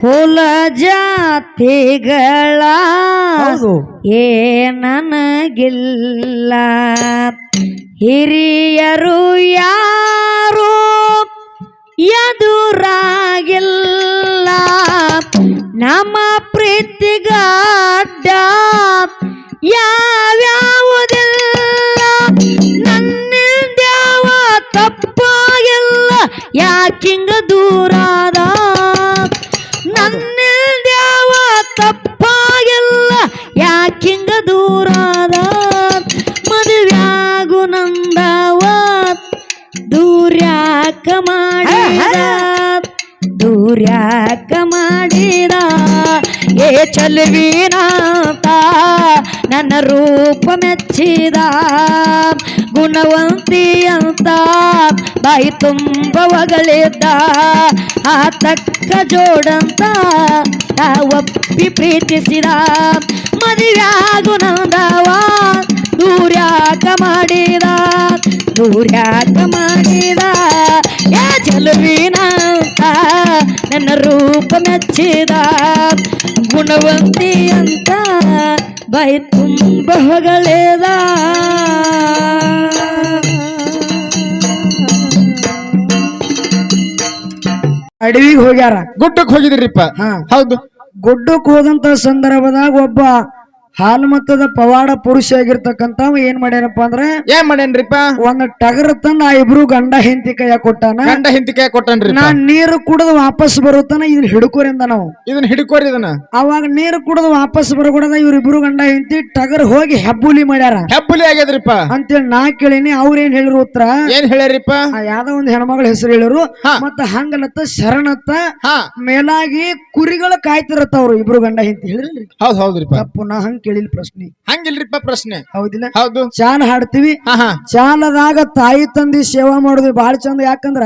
ಕುಲ ಜಾತಿಗಳ ಏ ನನಗಿಲ್ಲ. ಹಿರಿಯರು ಯಾರು? ಎದುರಾಗಿಲ್ಲ. ನಮ್ಮ ಪ್ರೀತಿಗಡ್ಡ ಯಾವ್ಯಾವುದಿಲ್ಲ? ನನ್ನಿಂದ್ಯಾವ ತಪ್ಪಾಗಿಲ್ಲ. ಯಾಕಿಂಗ ದೂರಾದ ದೂರ್ಯಾಕ ಮಾಡಿದ? ದೂರ್ಯಾಕ ಮಾಡಿದ? ಏ ಚಲುವಿನಾತ ನನ್ನ ರೂಪ ಮೆಚ್ಚಿದ? ಗುಣವಂತಿ ಅಂತ ಬಾಯಿ ತುಂಬ ಒಗಳಿದ್ದ ಆ ತಕ್ಕ ಜೋಡಂತ ಒಪ್ಪಿ ಪ್ರೀತಿಸಿದ? ಮದುವ್ಯಾಗು ನಂದವ ದೂರ್ಯಾಕ ಮಾಡಿದ? ದೂರ್ಯಾಕ ಮಾಡಿದ? ಯಾ ಚೆಲುವಿನಂತ ನನ್ನ ರೂಪ ಮೆಚ್ಚಿದ ಗುಣವಂತಿ ಅಂತ ಬಾಯಿ ತುಂಬ ಹೊಗಳೇದ. ಅಡವಿಗೆ ಹೋಗ್ಯಾರ? ಗುಡ್ಡಕ್ಕೆ ಹೋಗಿದ್ರಿಪ್ಪ. ಹಾ. ಹೌದು. ಗುಡ್ಡಕ್ಕೆ ಹೋದಂತ ಸಂದರ್ಭದಾಗ ಒಬ್ಬ ಹಾಲ್ಮತ್ತದ ಪವಾಡ ಪುರುಷ ಆಗಿರ್ತಕ್ಕಂತ ಏನ್ ಮಾಡ್ಯಾನಪ್ಪ ಅಂದ್ರೆ ಏನ್ ಮಾಡ್ಯಾನ್ರಿಪ್ಪ? ಒಂದ್ ಟಗರ್ ತಂದ ಆ ಇಬ್ರು ಗಂಡ ಹೆಂಡತಿ ಕೈಯ ಕೊಟ್ಟಾನ. ಗಂಡ ಹಿಂತಿಕೆ ಕೊಟ್ಟನ್ರಿ ನಾನ್ ನೀರು ಕುಡಿದು ವಾಪಸ್ ಬರುತ್ತಾನ ಇದನ್ನ ಹಿಡ್ಕೋರಿಂದ ನಾವು. ಇದನ್ನ ಹಿಡ್ಕೋರಿ ಇದನ್ನ? ಅವಾಗ ನೀರು ಕುಡಿದು ವಾಪಸ್ ಬರಕೂಡದ ಇವ್ರಿಬ್ರು ಗಂಡ ಹೆಂಡತಿ ಟಗರ್ ಹೋಗಿ ಹೆಬ್ಬುಲಿ ಮಾಡ್ಯಾರ. ಹೆಬ್ಬುಲಿ ಆಗ್ಯದ್ರಿಪ್ಪ. ಅಂತೇಳಿ ನಾ ಕೇಳಿನಿ ಅವ್ರೇನ್ ಹೇಳಿರು ಉತ್ತರ? ಏನ್ ಹೇಳ್ಯಾರಿಪ್ಪ? ಯಾವ್ದೋ ಒಂದ್ ಹೆಣ್ಮಗಳ ಹೆಸರು ಹೇಳಿರು. ಮತ್ತ ಹಂಗಲತ್ತ ಶರಣತ್ತ ಹಾ. ಮೇಲಾಗಿ ಕುರಿಗಳ ಕಾಯ್ತಿರತ್ತ ಅವ್ರು ಇಬ್ರು ಗಂಡ ಹೆಂಡತಿ. ಹೇಳಿರಿ ಹೌದ್ ಹೌದ್ರಿಪ್ಪ. ತಪ್ಪು ನಾ ಹಂಗ ಕೇಳಿಲ್ಲ ಪ್ರಶ್ನೆ. ಹಂಗಿಲ್ರಿಪ್ಪ ಪ್ರಶ್ನೆ? ಹೌದಿಲ್ಲ? ಹೌದು. ಚಾನ್ ಹಾಡ್ತೀವಿ? ಚಾನದಾಗ ತಾಯಿ ತಂದಿ ಸೇವಾ ಮಾಡೋದು ಬಾಳ ಚಂದ ಯಾಕಂದ್ರ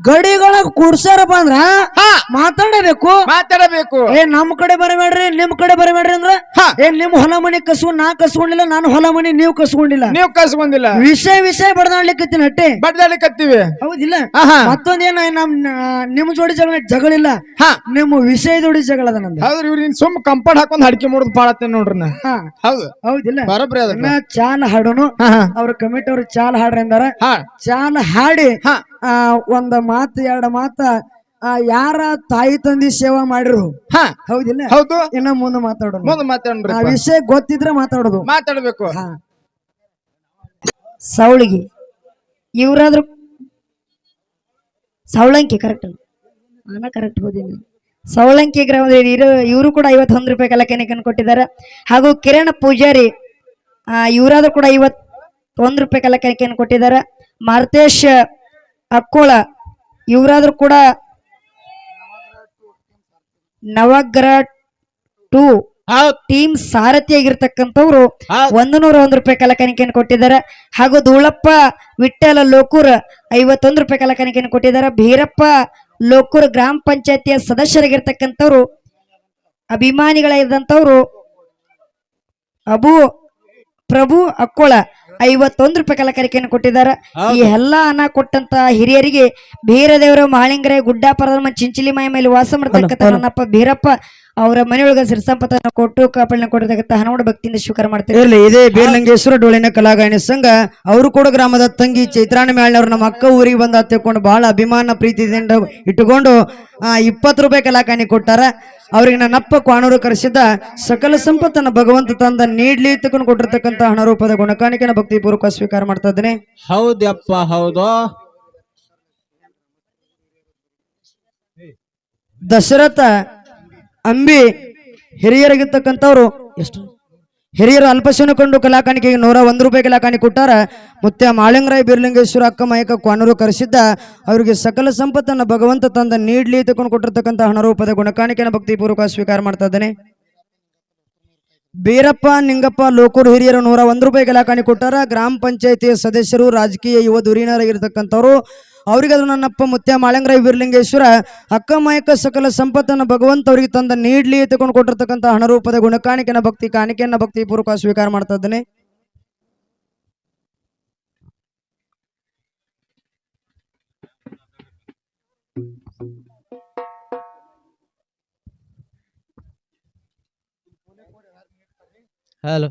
ಗಡಿಗಳಾಗ ಕೂಡ್ಸಾರ ಅಂದ್ರ ಹಾ. ಮಾತಾಡಬೇಕು. ಮಾತಾಡಬೇಕು. ಏ ನಮ್ ಕಡೆ ಬರಬೇಡ್ರಿ ನಿಮ್ ಕಡೆ ಬರಬೇಡ್ರಿ ಅಂದ್ರ ಹಾ. ಏ ನಿಮ್ ಹೊಲ ಮನೆ ಕಸ್ಕೊಂಡ್ ನಾ ಕಸ್ಕೊಂಡಿಲ್ಲ ನಾನು ಹೊಲ ಮನೆ ನೀವು ಕಸ್ಕೊಂಡಿಲ್ಲ ನೀವು ಕಸ್ಕೊಂಡಿಲ್ಲ ವಿಷಯ ವಿಷಯ ಬಡದಾಡ್ಲಿಕ್ಕತ್ತೀನಿ ಅಟ್ಟೆ. ಬಡದಾಡ್ಲಿಕ್ಕತ್ತೀವಿ ಹೌದಿಲ್ಲ? ಮತ್ತೊಂದ್ ಏನ ಮತ್ತೊಂದೇನ ನಮ್ ನಿಮ್ ಜೋಡಿ ಜಗಳ ಜಗಳಿಲ್ಲ. ಹಾ. ನಿಮ್ಮ ವಿಷಯ ಜೋಡಿ ಜಗಳ ಅದ ನಂದು. ಹೌದ್ರಿ ಇವ್ರ ನಿನ್ ಸುಮ್ ಕಂಪೌಂಡ್ ಹಾಕೊಂಡ್ ಹಡಿಕೆ ಮಾಡೋದು ಬಾಳತ್ತೆ ನೋಡ್ರಿ ಹೌದು. ಹೌದಿಲ್ಲ. ಬರೋಬ್ರಿ ಅದನ್ನ ಚಾಲ ಹಾಡೋನು. ಅವ್ರ ಕಮಿಟಿ ಅವ್ರ ಚಾಲ ಹಾಡ್ರಿ ಅಂದಾರ. ಹಾ. ಚಾಲ ಹಾಡಿ ಹಾ. ಆ ಒಂದ ಮಾತು ಎರಡ ಮಾತ ಯಾರ ತಾಯಿ ತಂದಿ ಸೇವಾ ಮಾಡಿರು? ಹಾ. ಹೌದಿಲ್ಲ? ಹೌದು. ಇನ್ನ ಮುಂದೆ ಮಾತಾಡೋಣ. ಮುಂದೆ ಮಾತಾಡ್ರಿ ಆ ವಿಷಯ ಗೊತ್ತಿದ್ರೆ ಮಾತಾಡೋದು. ಮಾತಾಡ್ಬೇಕು. ಹಾ. ಸೌಳಿಗೆ ಇವರಾದ್ರು ಸೌಳಂಕಿ ಕರೆಕ್ಟ್ ನಾನ ಕರೆಕ್ಟ್ ಓದಿನಿ ಸೌಳಂಕಿ ಗ್ರಾಮದಲ್ಲಿ ಇರೋ ಇವರು ಕೂಡ ಐವತ್ತೊಂದು ರೂಪಾಯಿ ಕಲಕನಿಕನ್ನು ಕೊಟ್ಟಿದ್ದಾರೆ. ಹಾಗೂ ಕಿರಣ್ ಪೂಜಾರಿ ಇವರಾದ್ರೂ ಕೂಡ ಐವತ್ತೊಂದು ರೂಪಾಯಿ ಕಲಕನಿಕೆಯನ್ನು ಕೊಟ್ಟಿದ್ದಾರೆ. ಮಾರ್ತೇಶ್ ಅಕ್ಕೋಳ ಇವರಾದ್ರೂ ಕೂಡ ನವಗ್ರಹ ಟೂ ಟೀಮ್ ಸಾರಥಿಯಾಗಿರ್ತಕ್ಕಂಥವ್ರು ಆಗಿರ್ತಕ್ಕಂಥವ್ರು ಒಂದು ನೂರ ಒಂದು ರೂಪಾಯಿ ಕಲಕನಿಕೆಯನ್ನು ಕೊಟ್ಟಿದ್ದಾರೆ. ಹಾಗೂ ಧೂಳಪ್ಪ ವಿಠಲ ಲೋಕೂರ್ ಐವತ್ತೊಂದು ರೂಪಾಯಿ ಕಲಕನಿಕೆಯನ್ನು ಕೊಟ್ಟಿದ್ದಾರೆ. ಭೀರಪ್ಪ ಲೋಕೂರ್ ಗ್ರಾಮ ಪಂಚಾಯತಿಯ ಸದಸ್ಯರಾಗಿರ್ತಕ್ಕಂಥವ್ರು ಅಭಿಮಾನಿಗಳಾಗಿದ್ದಂಥವ್ರು ಅಬು ಪ್ರಭು ಅಕ್ಕೋಳ. ಐವತ್ತೊಂದು ರೂಪಾಯಿ ಕಲಕರಿಕೆಯನ್ನು ಕೊಟ್ಟಿದ್ದಾರೆ. ಈ ಎಲ್ಲ ಹಣ ಕೊಟ್ಟಂತ ಹಿರಿಯರಿಗೆ ಬೀರದೇವರ ಮಾಳಿಂಗರೆ ಗುಡ್ಡಾಪರದ ಚಿಂಚಿಲಿ ಮೈ ಮೇಲೆ ವಾಸ ಮಾಡ್ತಕ್ಕಂಥ ನನ್ನಪ್ಪ ಬೀರಪ್ಪ ಅವರ ಮನೆಯೊಳಗ ಸಿರಿಸಂಪತ್ತನ್ನು ಕೊಟ್ಟು ಕಾಪಾಡಿನ ಕೊಟ್ಟಿರ್ತಕ್ಕಂಥ ಹಣವನ್ನು ಭಕ್ತಿಯಿಂದ ಸ್ವೀಕಾರ ಮಾಡ್ತಾರೆ ಇರಲಿ ಇದೇ ಬೇರ್ಲಿಂಗೇಶ್ವರ ಡೋಳಿನ ಕಲಾಗಾಯನ ಸಂಘ ಅವರು ಕೂಡ ಗ್ರಾಮದ ತಂಗಿ ಚೈತ್ರಾಣಿ ಮೇಳ್ನವ್ರು ನಮ್ಮ ಅಕ್ಕ ಊರಿಗೆ ಬಂದ ತಿಳ್ಕೊಂಡು ಬಹಳ ಅಭಿಮಾನ ಪ್ರೀತಿಯಿಂದ ಇಟ್ಟುಕೊಂಡು ಆ ಇಪ್ಪತ್ತು ರೂಪಾಯಿ ಕಲಾಕಾಣಿ ಕೊಟ್ಟಾರ. ಅವ್ರಿಗೆ ನನ್ನಪ್ಪ ಕ್ವಾಣೂರು ಕರೆಸಿದ್ದ ಸಕಲ ಸಂಪತ್ತನ್ನ ಭಗವಂತ ತಂದ ನೀಡ್ಲಿ ತಕೊಂಡು ಕೊಟ್ಟಿರ್ತಕ್ಕಂಥ ಹಣ ರೂಪದ ಗುಣಕಾಣಿಕೆನ ಭಕ್ತಿ ಪೂರ್ವಕ ಸ್ವೀಕಾರ ಮಾಡ್ತಾ ಇದ್ದೇನೆ. ಹೌದಪ್ಪ ಹೌದು. ದಶರಥ ಅಂಬಿ ಹಿರಿಯರಿಗಿರ್ತಕ್ಕಂಥವ್ರು ಎಷ್ಟು ಹಿರಿಯರು ಕಂಡು ಕಲಾಕಾಣಿಕೆಗೆ ನೂರ ಒಂದು ರೂಪಾಯಿ ಕಲಾಕಾಣಿಕೆ ಕೊಟ್ಟಾರ. ಮತ್ತೆ ಮಾಳಿಂಗರಾಯ್ ಬಿರ್ಲಿಂಗೇಶ್ವರ ಅಕ್ಕ ಮಯಕ ಕ್ವಾನೂರು ಕರೆಸಿದ್ದ. ಅವರಿಗೆ ಸಕಲ ಸಂಪತ್ತನ್ನು ಭಗವಂತ ತಂದ ನೀಡ್ಲಿ ತಕೊಂಡು ಕೊಟ್ಟಿರ್ತಕ್ಕಂಥ ಹಣರೂಪದ ಗುಣಕಾಣಿಕೆಯನ್ನು ಭಕ್ತಿಪೂರ್ವಕ ಸ್ವೀಕಾರ ಮಾಡ್ತಾ ಇದ್ದೇನೆ. ಬೀರಪ್ಪ, ನಿಂಗಪ್ಪ, ಲೋಕೂರು ಹಿರಿಯರು ನೂರ ಒಂದು ರೂಪಾಯಿ ಗಲಾಖಾಣಿ ಕೊಟ್ಟಾರ. ಗ್ರಾಮ ಪಂಚಾಯತಿಯ ಸದಸ್ಯರು, ರಾಜಕೀಯ ಯುವ ಧುರೀಣರಾಗಿರ್ತಕ್ಕಂಥವ್ರು ಅವರಿಗೆ ಅದು ನನ್ನಪ್ಪ ಮುತ್ಯ ಮಾಳಂಗರಾಯ ವೀರಲಿಂಗೇಶ್ವರ, ಅಕ್ಕ ಮಯಕ ಸಕಲ ಸಂಪತ್ತನ್ನು ಭಗವಂತ ಅವರಿಗೆ ತಂದ ನೀಡ್ಲಿ ತಗೊಂಡು ಕೊಟ್ಟಿರ್ತಕ್ಕಂಥ ಹಣ ರೂಪದ ಗುಣಕಾಣಿಕೆನ ಭಕ್ತಿ, ಕಾಣಿಕೆಯನ್ನ ಭಕ್ತಿ ಪೂರ್ವಕ ಸ್ವೀಕಾರ ಮಾಡ್ತಾ ಹಲೋ